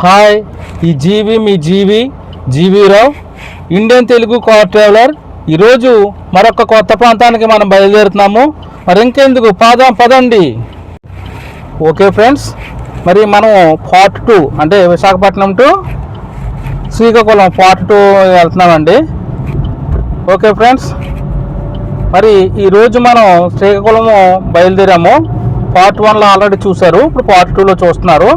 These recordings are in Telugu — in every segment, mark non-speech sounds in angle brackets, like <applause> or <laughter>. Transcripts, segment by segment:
హాయ్ ఈ జీవి మీ జీవి GV Rao Indian Telugu car traveller. ఈరోజు మరొక కొత్త ప్రాంతానికి మనం బయలుదేరుతున్నాము. మరి ఇంకెందుకు? పాదం పదండి. ఓకే ఫ్రెండ్స్ మరి మనం పార్ట్ టూ అంటే Visakhapatnam to Srikakulam part two వెళ్తున్నామండి. ఓకే ఫ్రెండ్స్ మరి ఈరోజు మనం శ్రీకాకుళము బయలుదేరాము. పార్ట్ వన్లో ఆల్రెడీ చూశారు ఇప్పుడు పార్ట్ టూలో చూస్తున్నారు.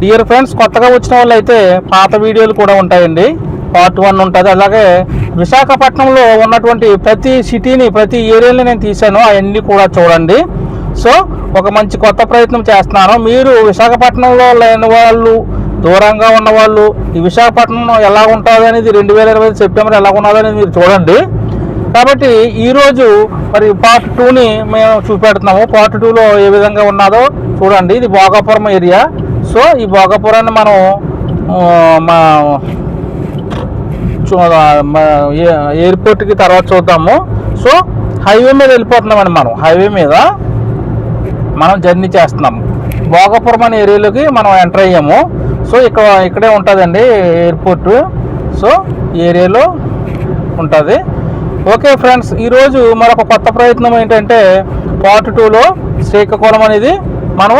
డియర్ ఫ్రెండ్స్ కొత్తగా వచ్చిన వాళ్ళు అయితే పాత వీడియోలు కూడా ఉంటాయండి. పార్ట్ వన్ ఉంటుంది. అలాగే విశాఖపట్నంలో ఉన్నటువంటి ప్రతి సిటీని ప్రతి ఏరియాని నేను తీశాను. అవన్నీ కూడా చూడండి. సో ఒక మంచి కొత్త ప్రయత్నం చేస్తున్నాను. మీరు విశాఖపట్నంలో లేని వాళ్ళు దూరంగా ఉన్నవాళ్ళు ఈ విశాఖపట్నం ఎలా ఉంటుంది అనేది రెండు వేల ఇరవై సెప్టెంబర్ ఎలా ఉన్నదనేది మీరు చూడండి. కాబట్టి ఈరోజు మరి పార్ట్ టూని మేము చూపెడుతున్నాము. పార్ట్ టూలో ఏ విధంగా ఉన్నదో చూడండి ఇది భోగాపురం ఏరియా. సో ఈ భోగాపురాన్ని మనం మా చూ- ఏ- ఎయిర్పోర్ట్కి తర్వాత చూద్దాము. సో హైవే మీద వెళ్ళిపోతున్నామండి మనం. హైవే మీద మనం జర్నీ చేస్తున్నాం. భోగాపురం అనే ఏరియాలోకి మనం ఎంటర్ అయ్యాము. సో ఇక్కడ ఇక్కడే ఉంటుందండి ఎయిర్పోర్ట్. సో ఈ ఏరియాలో ఉంటుంది. ఓకే ఫ్రెండ్స్ ఈరోజు మరొక కొత్త ప్రయత్నం ఏంటంటే పార్ట్ టూలో శ్రీకాకుళం అనేది మనం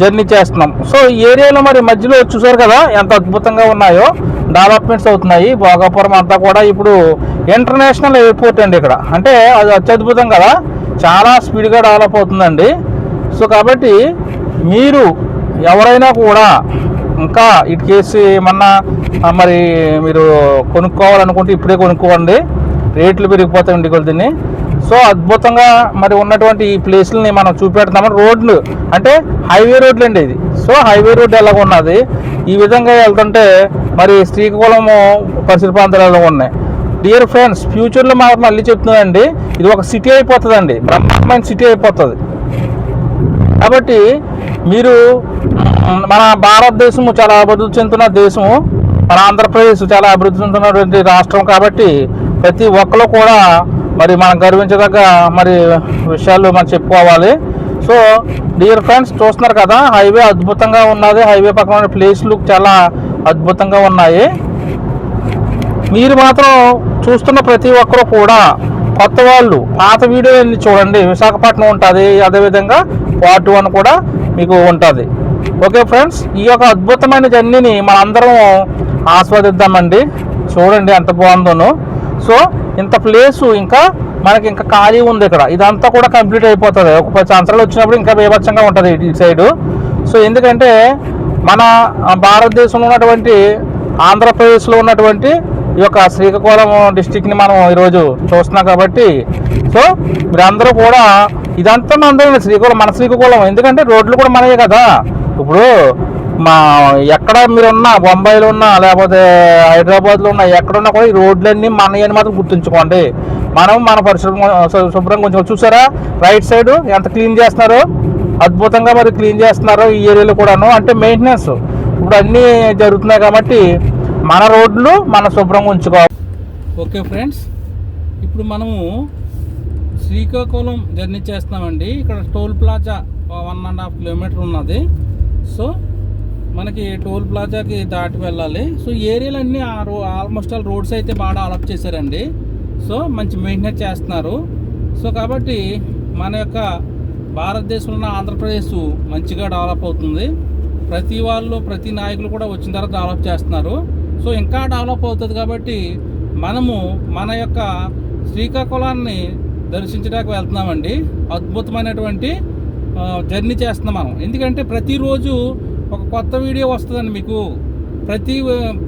జర్నీ చేస్తున్నాం. సో ఈ ఏరియాలో మరి మధ్యలో చూసారు కదా ఎంత అద్భుతంగా ఉన్నాయో. డెవలప్మెంట్స్ అవుతున్నాయి. భోగాపురం అంతా కూడా ఇప్పుడు ఇంటర్నేషనల్ ఎయిర్పోర్ట్ అండి ఇక్కడ. అంటే అది అత్యద్భుతం కదా. చాలా స్పీడ్గా డెవలప్ అవుతుందండి. సో కాబట్టి మీరు ఎవరైనా కూడా ఇంకా ఇటు కేసు ఏమన్నా మరి మీరు కొనుక్కోవాలనుకుంటే ఇప్పుడే కొనుక్కోండి. రేట్లు పెరిగిపోతాయండి కొద్దిని. సో అద్భుతంగా మరి ఉన్నటువంటి ఈ ప్లేస్లని మనం చూపెడతాము రోడ్లు అంటే హైవే రోడ్లు అండి ఇది. సో హైవే రోడ్ ఎలాగ ఉన్నది. ఈ విధంగా వెళ్తుంటే మరి శ్రీకాకుళము పరిసర ప్రాంతాలు ఎలా ఉన్నాయి. డియర్ ఫ్రెండ్స్ ఫ్యూచర్లో మాకు మళ్ళీ చెప్తున్నానండి ఇది ఒక సిటీ అయిపోతుందండి బ్రహ్మాండమైన సిటీ అయిపోతుంది. కాబట్టి మీరు మన భారతదేశము చాలా అభివృద్ధి చెందుతున్న దేశము మన ఆంధ్రప్రదేశ్ చాలా అభివృద్ధి చెందుతున్నటువంటి రాష్ట్రం కాబట్టి ప్రతి ఒక్కరు కూడా మరి మనం గర్వించదగ్గ మరి విషయాలు మనం చెప్పుకోవాలి. సో డియర్ ఫ్రెండ్స్ చూస్తున్నారు కదా హైవే అద్భుతంగా ఉన్నది. హైవే పక్కన ఉన్న ప్లేస్లు చాలా అద్భుతంగా ఉన్నాయి. మీరు మాత్రం చూస్తున్న ప్రతి ఒక్కరు కూడా కొత్త వాళ్ళు పాత వీడియోని చూడండి. విశాఖపట్నం ఉంటుంది అదేవిధంగా పార్ట్ వన్ కూడా మీకు ఉంటుంది. ఓకే ఫ్రెండ్స్ ఈ యొక్క అద్భుతమైన జర్నీని మనందరం ఆస్వాదిద్దామండి. చూడండి ఎంత బాగుందోనో. సో ఇంత ప్లేసు ఇంకా మనకి ఇంకా ఖాళీ ఉంది ఇక్కడ. ఇదంతా కూడా కంప్లీట్ అయిపోతుంది. ఒక పది సంవత్సరాలు వచ్చినప్పుడు ఇంకా బీభత్సంగా ఉంటుంది ఇటు సైడు సో ఎందుకంటే మన భారతదేశంలో ఉన్నటువంటి ఆంధ్రప్రదేశ్లో ఉన్నటువంటి ఈ యొక్క శ్రీకాకుళం డిస్టిక్ని మనం ఈరోజు చూస్తున్నాం కాబట్టి సో మీరందరూ కూడా ఇదంతా మనందరం శ్రీకాకుళం మన శ్రీకాకుళం. ఎందుకంటే రోడ్లు కూడా మనయే కదా. ఇప్పుడు మా ఎక్కడ మీరున్నా బొంబాయిలో ఉన్నా లేకపోతే హైదరాబాద్లో ఉన్నా ఎక్కడున్నా కూడా ఈ రోడ్లన్నీ మన అని మాత్రం గుర్తుంచుకోండి. మనం మన పరిశుభ్రం శుభ్రం శుభ్రంగా కొంచెం చూసారా? రైట్ సైడ్ ఎంత క్లీన్ చేస్తున్నారు అద్భుతంగా మరి క్లీన్ చేస్తున్నారు ఈ ఏరియాలో కూడాను అంటే మెయింటెనెన్స్ ఇప్పుడు అన్నీ జరుగుతున్నాయి కాబట్టి మన రోడ్లు మన శుభ్రంగా ఉంచుకోవాలి ఓకే ఫ్రెండ్స్ ఇప్పుడు మనము శ్రీకాకుళం జర్నీ చేస్తున్నామండి. ఇక్కడ toll plaza one and half kilometre ఉన్నది. సో మనకి టోల్ ప్లాజాకి దాటి వెళ్ళాలి. సో ఏరియాలన్నీ ఆ రో ఆల్మోస్ట్ ఆల్ రోడ్స్ అయితే బాగా డెవలప్ చేశారండి. సో మంచి మెయింటెనెన్స్ చేస్తున్నారు. సో కాబట్టి మన యొక్క భారతదేశంలో ఉన్న ఆంధ్రప్రదేశ్ మంచిగా డెవలప్ అవుతుంది. ప్రతి వాళ్ళు ప్రతి నాయకులు కూడా వచ్చిన తర్వాత డెవలప్ చేస్తున్నారు. సో ఇంకా డెవలప్ అవుతుంది కాబట్టి మనము మన యొక్క శ్రీకాకుళాన్ని దర్శించడానికి వెళ్తున్నామండి. అద్భుతమైనటువంటి జర్నీ చేస్తున్నాం మనం. ఎందుకంటే ప్రతిరోజు ఒక కొత్త వీడియో వస్తుందండి మీకు. ప్రతి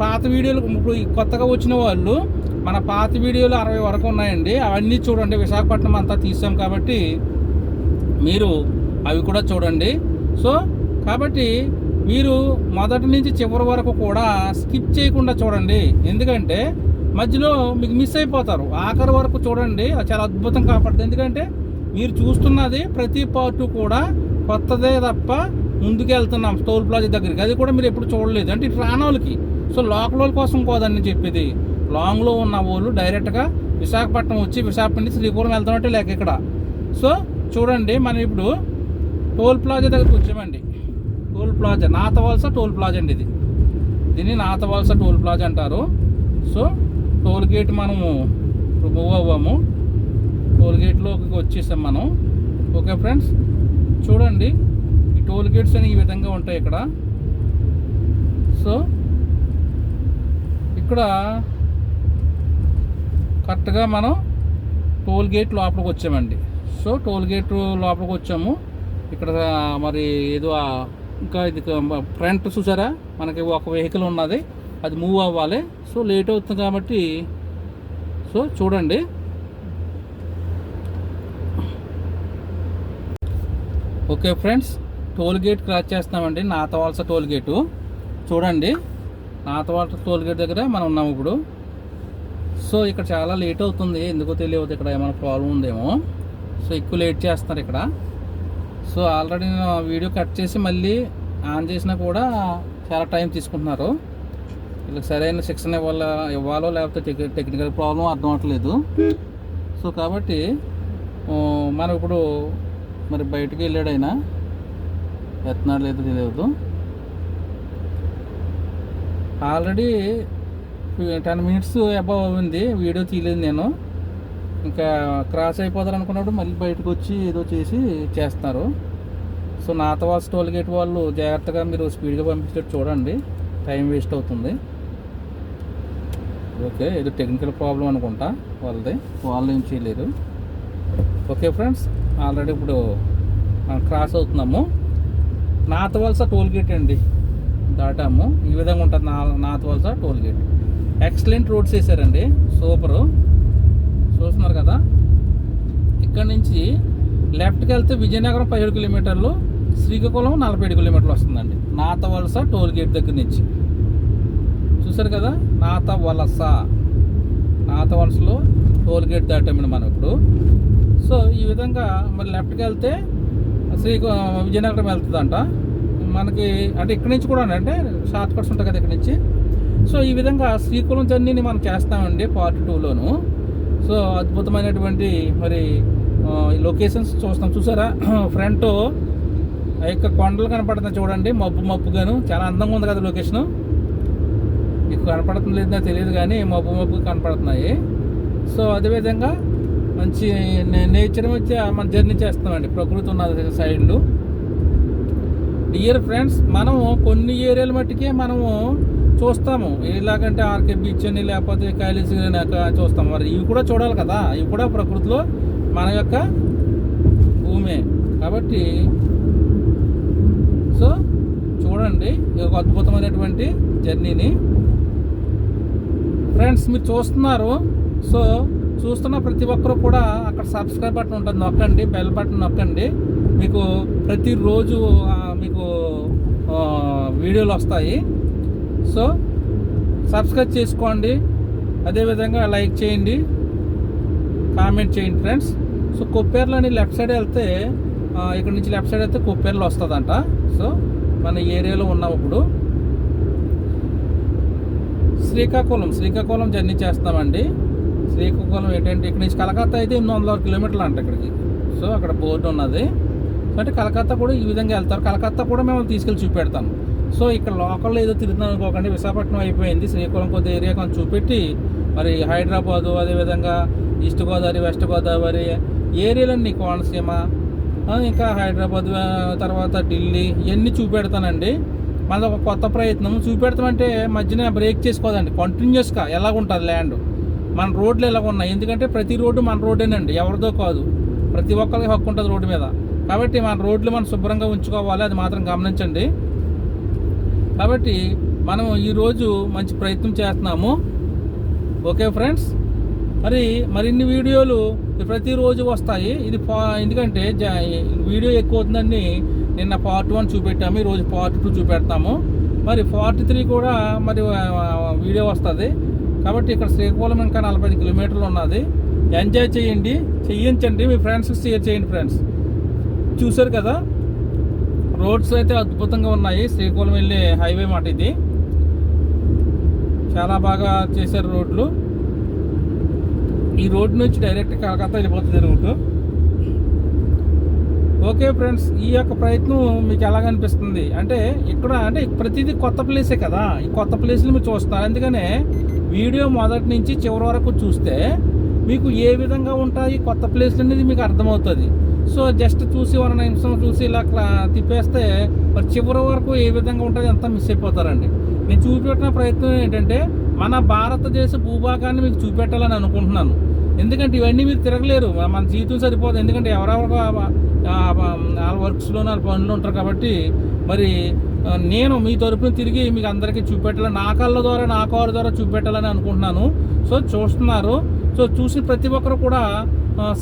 పాత వీడియోలు ఇప్పుడు కొత్తగా వచ్చిన వాళ్ళు మన పాత వీడియోలు అరవై వరకు ఉన్నాయండి. అవన్నీ చూడండి. విశాఖపట్నం అంతా తీసాం కాబట్టి మీరు అవి కూడా చూడండి. సో కాబట్టి మీరు మొదటి నుంచి చివరి వరకు కూడా స్కిప్ చేయకుండా చూడండి. ఎందుకంటే మధ్యలో మీకు మిస్ అయిపోతారు. ఆఖరి వరకు చూడండి. అది చాలా అద్భుతం కాపాడుతుంది. ఎందుకంటే మీరు చూస్తున్నది ప్రతి పార్ట్ కూడా కొత్తదే తప్ప ముందుకు వెళ్తున్నాం టోల్ ప్లాజా దగ్గరికి. అది కూడా మీరు ఎప్పుడు చూడలేదు. అంటే ఇటు రానోళ్ళకి. సో లోకల్ వాళ్ళ కోసం కోదని చెప్పేది. లాంగ్లో ఉన్న వాళ్ళు డైరెక్ట్గా విశాఖపట్నం వచ్చి విశాఖపట్నం నుంచి శ్రీకాకుళం వెళ్తున్నట్టే లేక ఇక్కడ. సో చూడండి మనం ఇప్పుడు టోల్ ప్లాజా దగ్గరికి వచ్చామండి. Toll plaza Nathavalasa toll plaza అండి ఇది. దీన్ని నాతవలస టోల్ ప్లాజా అంటారు. సో టోల్ గేట్ మనము మూవ్ అవ్వాము. టోల్ గేట్లోకి వచ్చేసాం మనం. ఓకే ఫ్రెండ్స్ చూడండి. టోల్ గేట్స్ అని ఈ విధంగా ఉంటాయి ఇక్కడ. సో ఇక్కడ కరెక్ట్గా మనం టోల్ గేట్ లోపలికి వచ్చామండి. సో టోల్ గేట్ లోపలికి వచ్చాము. ఇక్కడ మరి ఏదో ఇంకా ఇది ఫ్రంట్ చూసారా? మనకి ఒక వెహికల్ ఉన్నది. అది మూవ్ అవ్వాలి. సో లేట్ అవుతుంది కాబట్టి సో చూడండి. Okay friends. Toll gate cross చేస్తున్నామండి నాతవాల్స టోల్ గేటు. చూడండి నాతవాల్స టోల్ గేట్ దగ్గర మనం ఉన్నాము ఇప్పుడు. సో ఇక్కడ చాలా లేట్ అవుతుంది ఎందుకో తెలియదు ఇక్కడ ఏమైనా ప్రాబ్లం ఉందేమో. సో ఎక్కువ లేట్ చేస్తున్నారు ఇక్కడ. సో ఆల్రెడీ నేను వీడియో కట్ చేసి మళ్ళీ ఆన్ చేసినా కూడా చాలా టైం తీసుకుంటున్నారు. వీళ్ళకి సరైన శిక్షణ ఇవ్వాల ఇవ్వాలో లేకపోతే టెక్- టెక్నికల్ ప్రాబ్లం అర్థం అవ్వట్లేదు. సో కాబట్టి మనం ఇప్పుడు మరి బయటికి వెళ్ళాడైనా ఎత్తనాడు లేదో తెలియదు. ఆల్రెడీ టెన్ మినిట్స్ అబవ్ ఉంది వీడియో తీయలేదు నేను. ఇంకా క్రాస్ అయిపోతారు అనుకున్నప్పుడు మళ్ళీ బయటకు వచ్చి ఏదో చేసి చేస్తున్నారు సో నాతవాస్ టోల్ గేట్ వాళ్ళు జాగ్రత్తగా మీరు స్పీడ్గా పంపించేటట్టు చూడండి. టైం వేస్ట్ అవుతుంది. ఓకే ఏదో టెక్నికల్ ప్రాబ్లం అనుకుంటా వాళ్ళది. వాళ్ళు ఏం చేయలేరు. ఓకే ఫ్రెండ్స్ ఆల్రెడీ ఇప్పుడు క్రాస్ అవుతున్నాము. నాతవలస టోల్ గేట్ అండి. దాటాము. ఈ విధంగా ఉంటుంది నా Nathavalasa toll gate excellent roads వేసారండి. సూపరు చూస్తున్నారు కదా? ఇక్కడ నుంచి లెఫ్ట్కి వెళ్తే విజయనగరం పదిహేడు కిలోమీటర్లు శ్రీకాకుళం నలభై ఏడు కిలోమీటర్లు వస్తుందండి. నాత వలస టోల్ గేట్ దగ్గర నుంచి. చూసారు కదా? నాత వలస. నాత వలసలో టోల్ గేట్ దాటామండి మనం ఇప్పుడు. సో ఈ విధంగా మరి లెఫ్ట్కి వెళ్తే శ్రీకా విజయనగరం వెళ్తుందంట. మనకి అంటే ఇక్కడి నుంచి కూడా అంటే షార్ట్ కట్స్ ఉంటాయి కదా ఇక్కడి నుంచి. సో ఈ విధంగా శ్రీకుళం జర్నీని మనం చేస్తామండి పార్ట్ టూలోను సో అద్భుతమైనటువంటి మరి లొకేషన్స్ చూస్తాం. చూసారా? <clears throat> ఫ్రంట్ ఆ యొక్క కొండలు కనపడుతుంది చూడండి మబ్బు మబ్బుగాను. చాలా అందంగా ఉంది కదా లొకేషన్. మీకు కనపడుతుంది లేదా తెలియదు కానీ మబ్బు మబ్బు కనపడుతున్నాయి. సో అదేవిధంగా మంచి నేచర్ మధ్య మన జర్నీ చేస్తామండి ప్రకృతి ఉన్న సైడ్లు డియర్ ఫ్రెండ్స్ మనము కొన్ని ఏరియాల మట్టికే మనము చూస్తాము. ఎలాగంటే ఆర్కే బీచ్ అని లేకపోతే కైలాస్ చూస్తాం మరి ఇవి కూడా చూడాలి కదా. ఇవి కూడా ప్రకృతిలో మన యొక్క భూమే. కాబట్టి సో చూడండి. ఇది ఒక అద్భుతమైనటువంటి జర్నీని. ఫ్రెండ్స్ మీరు చూస్తున్నారు. సో చూస్తున్న ప్రతి ఒక్కరు కూడా అక్కడ సబ్స్క్రైబ్ బటన్ ఉంటుంది. నొక్కండి. బెల్ బటన్ నొక్కండి. మీకు ప్రతిరోజు మీకు వీడియోలు వస్తాయి. సో సబ్స్క్రైబ్ చేసుకోండి. అదేవిధంగా లైక్ చేయండి. కామెంట్ చేయండి ఫ్రెండ్స్. సో కొప్పేర్లోని లెఫ్ట్ సైడ్ వెళ్తే ఇక్కడ నుంచి లెఫ్ట్ సైడ్ వెళ్తే కొప్పేర్లు వస్తుందంట. సో మన ఏరియాలో ఉన్నాం ఇప్పుడు. శ్రీకాకుళం శ్రీకాకుళం జర్నీ చేస్తామండి శ్రీకాకుళం ఏంటంటే ఇక్కడ నుంచి కలకత్తా అయితే ఎనిమిది వందల కిలోమీటర్లు అంట ఇక్కడికి. సో అక్కడ బోర్డు ఉన్నది. ఎందుకంటే అంటే కలకత్తా కూడా ఈ విధంగా వెళ్తారు. కలకత్తా కూడా మేము తీసుకెళ్ళి చూపెడతాను సో ఇక్కడ లోకల్లో ఏదో తిరుగుతున్నాం అనుకోకండి. విశాఖపట్నం అయిపోయింది. శ్రీకాకుళం కొద్ది ఏరియా కొంచెం చూపెట్టి మరి హైదరాబాదు అదేవిధంగా ఈస్ట్ గోదావరి వెస్ట్ గోదావరి ఏరియాలన్నీ కోనసీమ ఇంకా హైదరాబాద్ తర్వాత ఢిల్లీ ఇవన్నీ చూపెడతానండి. మనది ఒక కొత్త ప్రయత్నం. చూపెడతామంటే మధ్యన బ్రేక్ చేసుకోదండి. కంటిన్యూస్గా ఎలాగ ఉంటుంది ల్యాండ్? మన రోడ్లు ఎలాగ ఉన్నాయి ఎందుకంటే ప్రతి రోడ్డు మన రోడ్డేనండి. ఎవరిదో కాదు. ప్రతి ఒక్కరికి హక్కు ఉంటుంది రోడ్డు మీద. కాబట్టి మన రోడ్లు మనం శుభ్రంగా ఉంచుకోవాలి అది మాత్రం గమనించండి. కాబట్టి మనం ఈరోజు మంచి ప్రయత్నం చేస్తున్నాము. Okay friends? మరి మరిన్ని వీడియోలు ప్రతిరోజు వస్తాయి. ఇది పా ఎందుకంటే జ- వీడియో ఎక్కువ అవుతుందని నిన్న పార్ట్ వన్ చూపెట్టాము. ఈరోజు పార్ట్ టూ చూపెడతాము. మరి ఫార్టీ త్రీ కూడా మరి వీడియో వస్తుంది. కాబట్టి ఇక్కడ శ్రీకాకుళం ఇంకా నలభై కిలోమీటర్లు ఉన్నది. ఎంజాయ్ చేయండి. చేయించండి. మీ ఫ్రెండ్స్కి షేర్ చేయండి ఫ్రెండ్స్ చూసారు కదా? రోడ్స్ అయితే అద్భుతంగా ఉన్నాయి. శ్రీకాకుళం వెళ్ళే హైవే మాట ఇది. చాలా బాగా చేశారు రోడ్లు. ఈ రోడ్ నుంచి డైరెక్ట్ కలకత్తా వెళ్ళిపోతుంది రూట్. ఓకే ఫ్రెండ్స్ ఈ యొక్క ప్రయత్నం మీకు ఎలాగ అనిపిస్తుంది? అంటే ఇక్కడ అంటే ప్రతిదీ కొత్త ప్లేసే కదా? ఈ కొత్త ప్లేస్లు మీరు చూస్తారు అందుకనే వీడియో మొదటి నుంచి చివరి వరకు చూస్తే మీకు ఏ విధంగా ఉంటాయి కొత్త ప్లేస్లు అనేది మీకు అర్థమవుతుంది. సో జస్ట్ చూసి వన్ నిమిషం చూసి ఇలా తిప్పేస్తే మరి చివరి వరకు ఏ విధంగా ఉంటుంది అంతా మిస్ అయిపోతారండి. నేను చూపెట్టిన ప్రయత్నం ఏంటంటే మన భారతదేశ భూభాగాన్ని మీకు చూపెట్టాలని అనుకుంటున్నాను. ఎందుకంటే ఇవన్నీ మీరు తిరగలేరు. మన- జీతం జీవితం సరిపోదు. ఎందుకంటే ఎవరెవరు వాళ్ళ వర్క్స్లో వాళ్ళ పనులు ఉంటారు కాబట్టి మరి నేను మీ తరపున తిరిగి మీకు అందరికీ చూపెట్టాలని నా కళ్ళ ద్వారా నా కారు ద్వారా చూపెట్టాలని అనుకుంటున్నాను. సో చూస్తున్నారు. సో చూసి ప్రతి ఒక్కరు కూడా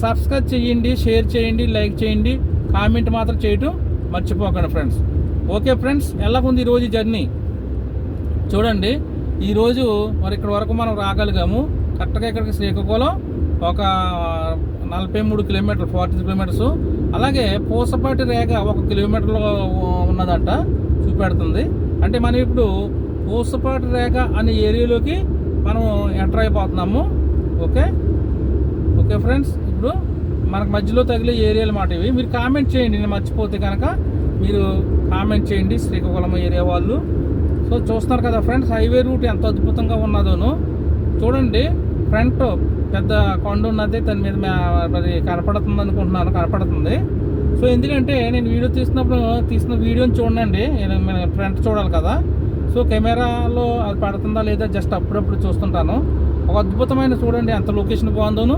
సబ్స్క్రైబ్ చేయండి షేర్ చేయండి లైక్ చేయండి కామెంట్ మాత్రం చేయటం మర్చిపోకండి ఫ్రెండ్స్ ఓకే ఫ్రెండ్స్ ఎలాగుంది ఈరోజు జర్నీ చూడండి ఈరోజు మరి ఇక్కడ వరకు మనం రాగలిగాము. కరెక్ట్గా ఇక్కడికి శ్రీకాకుళం ఒక నలభై మూడు కిలోమీటర్లు ఫార్టీ కిలోమీటర్స్. అలాగే పూసపాటి రేఖ ఒక కిలోమీటర్లో ఉన్నదంట చూపెడుతుంది. అంటే మనం ఇప్పుడు పూసపాటి రేఖ అనే ఏరియాలోకి మనం ఎంటర్ అయిపోతున్నాము. ఓకే? ఓకే ఫ్రెండ్స్ ఇప్పుడు మనకు మధ్యలో తగిలే ఏరియాలు మాట ఇవి. మీరు కామెంట్ చేయండి నేను మర్చిపోతే కనుక మీరు కామెంట్ చేయండి శ్రీకాకుళం ఏరియా వాళ్ళు. సో చూస్తున్నారు కదా ఫ్రెండ్స్ హైవే రూట్ ఎంత అద్భుతంగా ఉన్నదోను. చూడండి ఫ్రంట్ పెద్ద కొండ ఉన్నది దాని మీద మరి కనపడుతుంది అనుకుంటున్నాను కనపడుతుంది. సో ఎందుకంటే నేను వీడియో తీసినప్పుడు తీసిన వీడియోని చూడండి నేను ఫ్రంట్ చూడాలి కదా. సో కెమెరాలో అది పడుతుందా లేదా జస్ట్ అప్పుడప్పుడు చూస్తుంటాను. ఒక అద్భుతమైన చూడండి ఎంత లొకేషన్ బాగుందోను.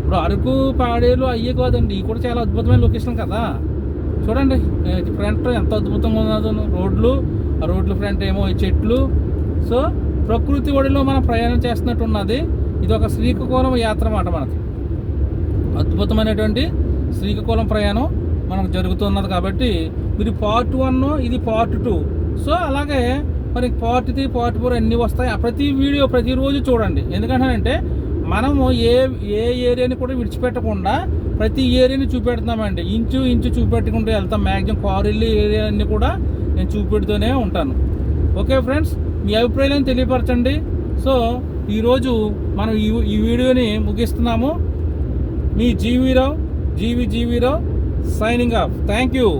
ఇప్పుడు అరకు పాడేలు అయ్యే కాదండి ఇవి కూడా చాలా అద్భుతమైన లొకేషన్ కదా. చూడండి ఫ్రంట్ ఎంత అద్భుతంగా ఉన్నదో రోడ్లు ఆ రోడ్ల ఫ్రంట్ ఏమో చెట్లు. సో ప్రకృతి ఒడిలో మనం ప్రయాణం చేస్తున్నట్టు ఉన్నది ఇది ఒక శ్రీకాకుళం యాత్ర అన్నమాట మనకి అద్భుతమైనటువంటి శ్రీకాకుళం ప్రయాణం మనకు జరుగుతున్నది కాబట్టి మీరు పార్ట్ వన్ ఇది పార్ట్ టూ సో అలాగే మరి పార్ట్ త్రీ పార్ట్ ఫోర్ అన్నీ వస్తాయి. ఆ ప్రతి వీడియో ప్రతిరోజు చూడండి. ఎందుకంటే మనము ఏ ఏ ఏరియాని కూడా విడిచిపెట్టకుండా ప్రతి ఏరియాని చూపెడుతున్నామండి. ఇంచు ఇంచు చూపెట్టుకుంటూ వెళ్తాం. మ్యాక్సిమం కారు ఏరియా అన్ని కూడా నేను చూపెడుతూనే ఉంటాను. Okay friends? మీ అభిప్రాయాలను తెలియపరచండి. సో ఈరోజు మనం ఈ ఈ వీడియోని ముగిస్తున్నాము. మీ జీవీరావు జీవి GV Rao signing off thank you